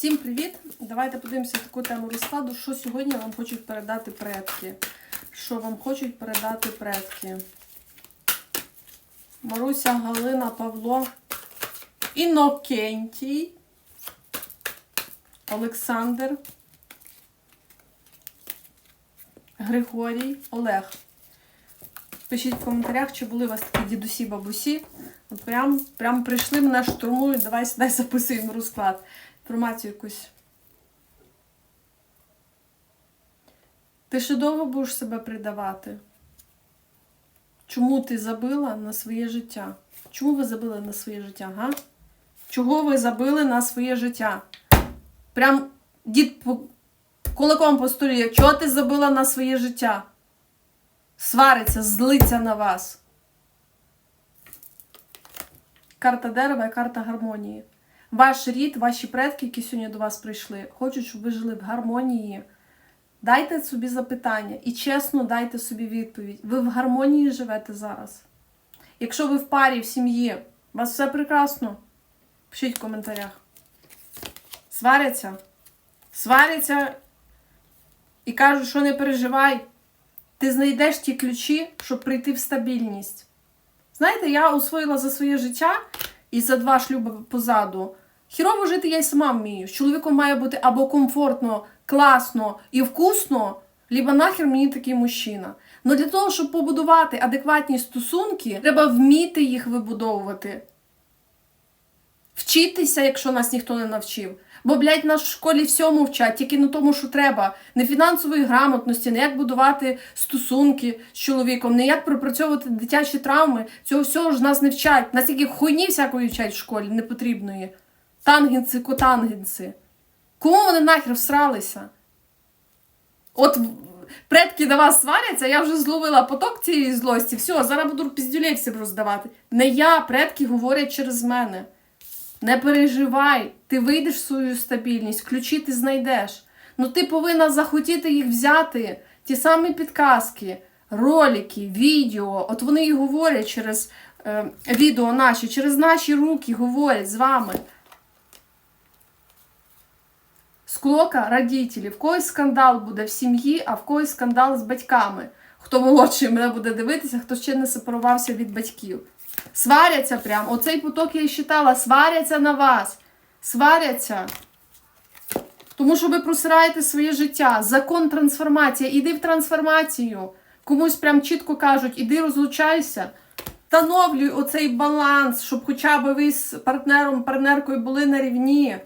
Всім привіт! Давайте подивимося таку тему розкладу, що сьогодні вам хочуть передати предки. Що вам хочуть передати предки? Маруся, Галина, Павло, Інокентій, Олександр, Григорій, Олег. Пишіть в коментарях, чи були у вас такі дідусі, бабусі. От прям, прям прийшли, мене штурмують, давай сідай записуємо розклад. Інформацію якусь. Ти ще довго будеш себе придавати? Чому ти забила на своє життя? Чому ви забили на своє життя, га? Чого ви забили на своє життя? Прям дід по кулаком по столі. Чого ти забила на своє життя? Свариться, злиться на вас. Карта дерева і карта гармонії. Ваш рід, ваші предки, які сьогодні до вас прийшли, хочуть, щоб ви жили в гармонії. Дайте собі запитання і чесно дайте собі відповідь. Ви в гармонії живете зараз. Якщо ви в парі, в сім'ї, у вас все прекрасно. Пишіть в коментарях. Сваряться. Сваряться і кажуть, що не переживай. Ти знайдеш ті ключі, щоб прийти в стабільність. Знаєте, я усвоїла за своє життя і за два шлюби позаду. Хірово жити я й сама вмію. З чоловіком має бути або комфортно, класно і вкусно, либо нахер мені такий мужчина. Но для того, щоб побудувати адекватні стосунки, треба вміти їх вибудовувати. Вчитися, якщо нас ніхто не навчив. Бо, блядь, нас в школі всьому вчать, тільки на тому, що треба. Не фінансової грамотності, не як будувати стосунки з чоловіком, не як пропрацьовувати дитячі травми. Цього всього ж нас не вчать. Нас тільки хуйні всякої вчать в школі, непотрібної. Тангенси, котангенси. Кому вони нахер всралися? От предки до вас сваряться, я вже зловила поток цієї злості. Все, зараз буду піздюлей всім роздавати. Не я, предки говорять через мене. Не переживай, ти вийдеш в свою стабільність, ключі ти знайдеш. Ну ти повинна захотіти їх взяти, ті самі підказки, ролики, відео. От вони і говорять через е, відео наші, через наші руки говорять з вами. Склока родителі. В когось скандал буде в сім'ї, а в когось скандал з батьками. Хто молодший мене буде дивитися, хто ще не сепарувався від батьків. Сваряться прям. Оцей поток я і читала. Сваряться на вас. Сваряться. Тому що ви просираєте своє життя. Закон трансформація. Іди в трансформацію. Комусь прям чітко кажуть, іди розлучайся. Встановлюй оцей баланс, щоб хоча б ви з партнером, партнеркою були на рівні.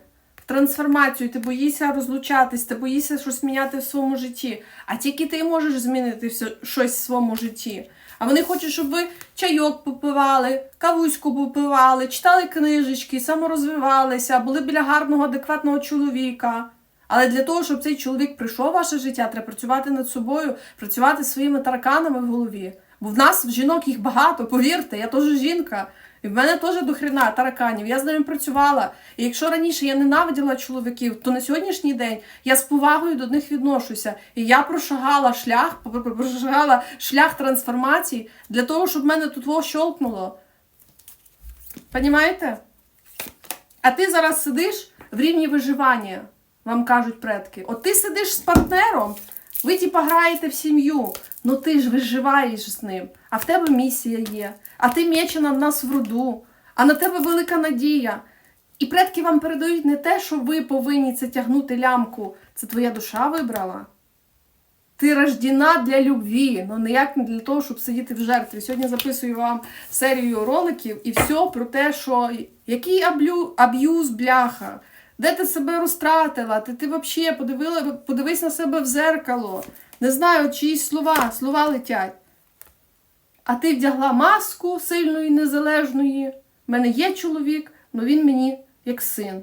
Трансформацію ти боїшся розлучатись, ти боїшся щось міняти в своєму житті. А тільки ти можеш змінити щось в своєму житті. А вони хочуть, щоб ви чайок попивали, кавуську попивали, читали книжечки, саморозвивалися, були біля гарного, адекватного чоловіка. Але для того, щоб цей чоловік прийшов в ваше життя, треба працювати над собою, працювати своїми тараканами в голові. Бо в нас в жінок їх багато, повірте, я теж жінка. І в мене теж до хрена тараканів. Я з ними працювала. І якщо раніше я ненавиділа чоловіків, то на сьогоднішній день я з повагою до них відношуся. І я прошагала шлях, прошагала шлях трансформації для того, щоб мене тут щолкнуло. Понімаєте? А ти зараз сидиш в рівні виживання, вам кажуть предки. От ти сидиш з партнером, ви типа граєте в сім'ю, ну ти ж виживаєш з ним, а в тебе місія є, а ти мечена в нас в роду, а на тебе велика надія. І предки вам передають не те, що ви повинні це тягнути лямку. Це твоя душа вибрала. Ти рождена для любві, ну ніяк не для того, щоб сидіти в жертві. Сьогодні записую вам серію роликів і все про те, що який аблю, аб'юз, бляха, де ти себе розтратила, ти, ти взагалі подивила, подивись на себе в зеркало. Не знаю, чиїсь слова, слова летять. А ти вдягла маску сильної, незалежної. У мене є чоловік, але він мені як син.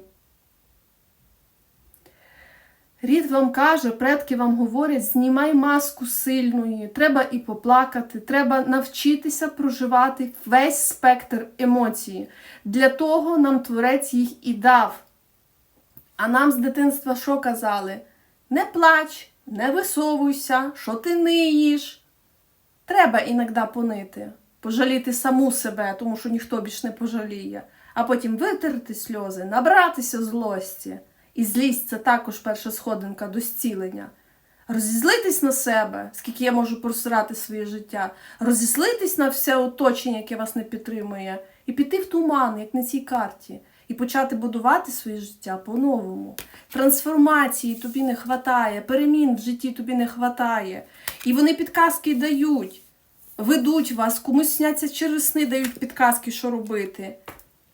Рід вам каже, предки вам говорять, знімай маску сильної, треба і поплакати, треба навчитися проживати весь спектр емоцій. Для того нам творець їх і дав. А нам з дитинства що казали? Не плач, не висовуйся, що ти ниєш. Треба іноді понити, пожаліти саму себе, тому що ніхто більш не пожаліє, а потім витерти сльози, набратися злості І злість це також перша сходинка до зцілення. Розізлитись на себе, скільки я можу просирати своє життя, розізлитись на все оточення, яке вас не підтримує, і піти в туман, як на цій карті, і почати будувати своє життя по-новому. Трансформації тобі не хватає, перемін в житті тобі не хватає. І вони підказки дають, ведуть вас, комусь сняться через сни, дають підказки, що робити.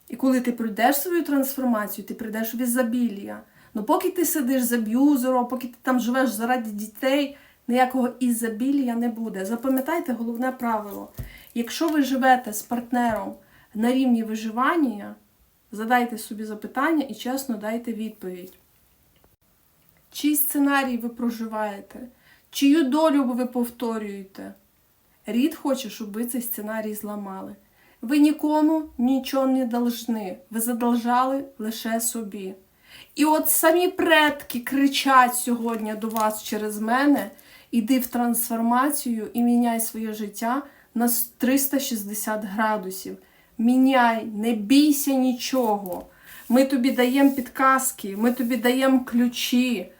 І коли ти пройдеш свою трансформацію, ти прийдеш в ізобілія. Ну поки ти сидиш з аб'юзером, поки ти там живеш заради дітей, ніякого ізобілія не буде. Запам'ятайте головне правило. Якщо ви живете з партнером на рівні виживання, задайте собі запитання і чесно дайте відповідь. Чий сценарій ви проживаєте? Чию долю ви повторюєте? Рід хоче, щоб ви цей сценарій зламали. Ви нікому нічого не должны. Ви задолжали лише собі. І от самі предки кричать сьогодні до вас через мене: іди в трансформацію і міняй своє життя на 360 градусів. Міняй, не бійся нічого. Ми тобі даємо підказки, ми тобі даємо ключі.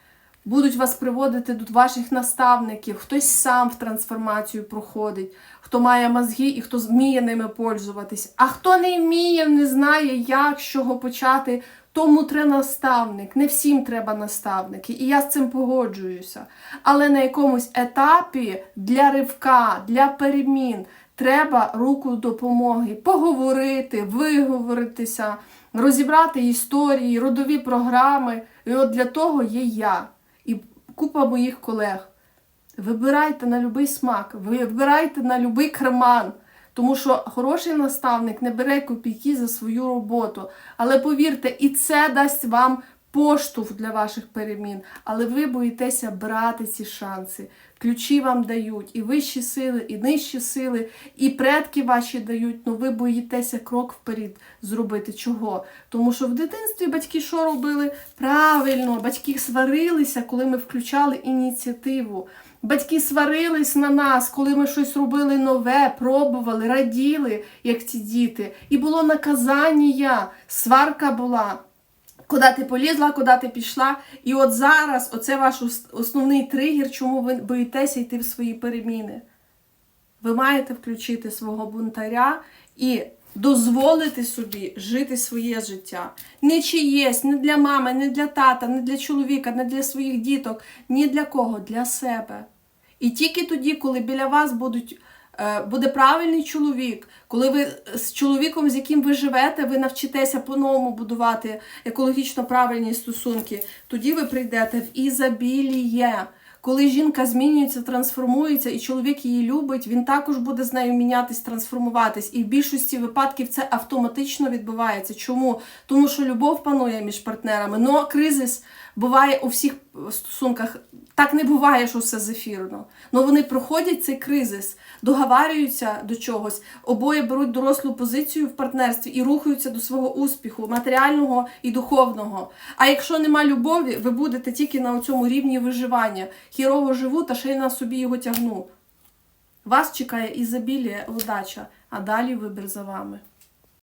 Будуть вас приводити до ваших наставників. Хтось сам в трансформацію проходить, хто має мозги і хто вміє ними пользуватись. А хто не вміє, не знає, як з чого почати, тому треба наставник. Не всім треба наставники, і я з цим погоджуюся. Але на якомусь етапі для ривка, для перемін треба руку допомоги, поговорити, виговоритися, розібрати історії, родові програми. І от для того є я купа моїх колег. Вибирайте на будь-який смак, вибирайте на будь-який карман. Тому що хороший наставник не бере копійки за свою роботу. Але повірте, і це дасть вам поштовх для ваших перемін. Але ви боїтеся брати ці шанси. Ключі вам дають і вищі сили, і нижчі сили, і предки ваші дають. Ну ви боїтеся крок вперед зробити. Чого? Тому що в дитинстві батьки що робили? Правильно, батьки сварилися, коли ми включали ініціативу. Батьки сварились на нас, коли ми щось робили нове, пробували, раділи, як ці діти. І було наказання, сварка була. Куди ти полізла, куди ти пішла. І от зараз оце ваш основний тригер, чому ви боїтеся йти в свої переміни. Ви маєте включити свого бунтаря і дозволити собі жити своє життя. Не чиєсь, не для мами, не для тата, не для чоловіка, не для своїх діток, ні для кого, для себе. І тільки тоді, коли біля вас будуть, буде правильний чоловік, коли ви з чоловіком, з яким ви живете, ви навчитеся по-новому будувати екологічно правильні стосунки, тоді ви прийдете в ізобіліє. Коли жінка змінюється, трансформується, і чоловік її любить, він також буде з нею мінятись, трансформуватись. І в більшості випадків це автоматично відбувається. Чому? Тому що любов панує між партнерами. Ну, кризис буває у всіх стосунках. Так не буває, що все зефірно. Ну вони проходять цей кризис, договарюються до чогось, обоє беруть дорослу позицію в партнерстві і рухаються до свого успіху, матеріального і духовного. А якщо нема любові, ви будете тільки на цьому рівні виживання. Хірово живу та ще й на собі його тягну. Вас чекає ізобілія, удача, а далі вибір за вами.